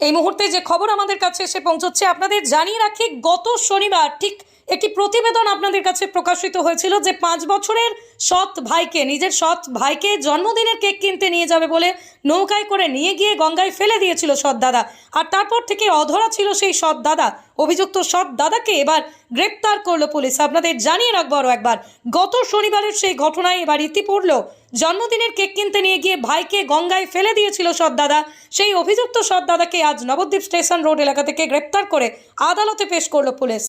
এই মুহূর্তে যে খবর আমাদের কাছে এসে পৌঁছচ্ছে আপনাদের জানিয়ে রাখি গত শনিবার ঠিক একটি প্রতিবেদন আপনাদের কাছে প্রকাশিত হয়েছিল যে পাঁচ বছরের সৎ ভাইকে, নিজের সৎ ভাইকে জন্মদিনের কেক কিনতে নিয়ে যাবে বলে নৌকায় করে নিয়ে গিয়ে গঙ্গায় ফেলে দিয়েছিল সৎ দাদা। আর তারপর থেকে অধরা ছিল সেই সৎ দাদা। অভিযুক্ত সৎ দাদাকে এবার গ্রেপ্তার করল পুলিশ। আপনাদের জানিয়ে রাখব আরও একবার, গত শনিবারের সেই ঘটনায় এবার ইতি পড়ল, জন্মদিনের কেক কিনতে নিয়ে গিয়ে ভাইকে গঙ্গায় ফেলে দিয়েছিল সৎ দাদা। সেই অভিযুক্ত সৎ দাদাকে আজ নবদ্বীপ স্টেশন রোড এলাকা থেকে গ্রেপ্তার করে আদালতে পেশ করল পুলিশ।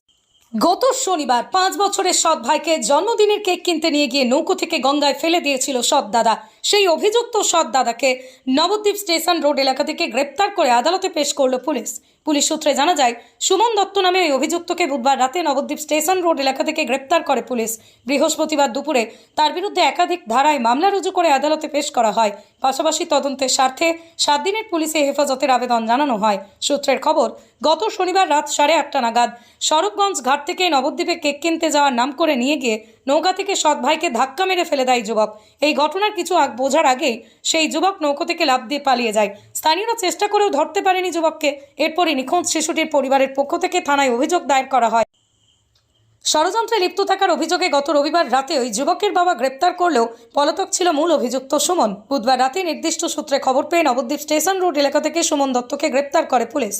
গত শনিবার পাঁচ বছরের সৎ ভাইকে জন্মদিনের কেক কিনতে নিয়ে গিয়ে নৌকো থেকে গঙ্গায় ফেলে দিয়েছিল সৎ দাদা। সেই অভিযুক্ত সৎ দাদাকে নবদ্বীপ স্টেশন রোড এলাকা থেকে গ্রেপ্তার করে আদালতে পেশ করল পুলিশ। পুলিশ সূত্রে জানা যায়, সুমন দত্ত নামে ওই অভিযুক্তকে বুধবার রাতে নবদ্বীপ স্টেশন রোড এলাকা থেকে গ্রেপ্তার করে পুলিশ। বৃহস্পতিবার দুপুরে তার বিরুদ্ধে একাধিক ধারায় মামলা রুজু করে আদালতে পেশ করা হয়। পাশাপাশি তদন্তের স্বার্থে সাত দিনের পুলিশে হেফাজতের আবেদন জানানো হয়। সূত্রের খবর, গত শনিবার রাত সাড়ে আটটা নাগাদ স্বরূপগঞ্জ ঘাট থেকে নবদ্বীপে কেক কিনতে যাওয়ার নাম করে নিয়ে গিয়ে নৌকা থেকে সৎ ভাইকে ধাক্কা মেরে ফেলে দেয় যুবক। এই ঘটনার কিছু বোঝার আগেই সেই যুবক নৌকো থেকে লাফ দিয়ে পালিয়ে যায়। স্থানীয়রা চেষ্টা করেও ধরতে পারেনি যুবককে। এরপরই নিখোঁজ শিশুটির পরিবারের পক্ষ থেকে থানায় অভিযোগ দায়ের করা হয়। ষড়যন্ত্রে লিপ্ত থাকার অভিযোগে গত রবিবার রাতে ওই যুবকের বাবা গ্রেপ্তার করলেও পলাতক ছিল মূল অভিযুক্ত সুমন। বুধবার রাতে নির্দিষ্ট সূত্রে খবর পেয়ে নবদ্বীপ স্টেশন রোড এলাকা থেকে সুমন দত্তকে গ্রেপ্তার করে পুলিশ।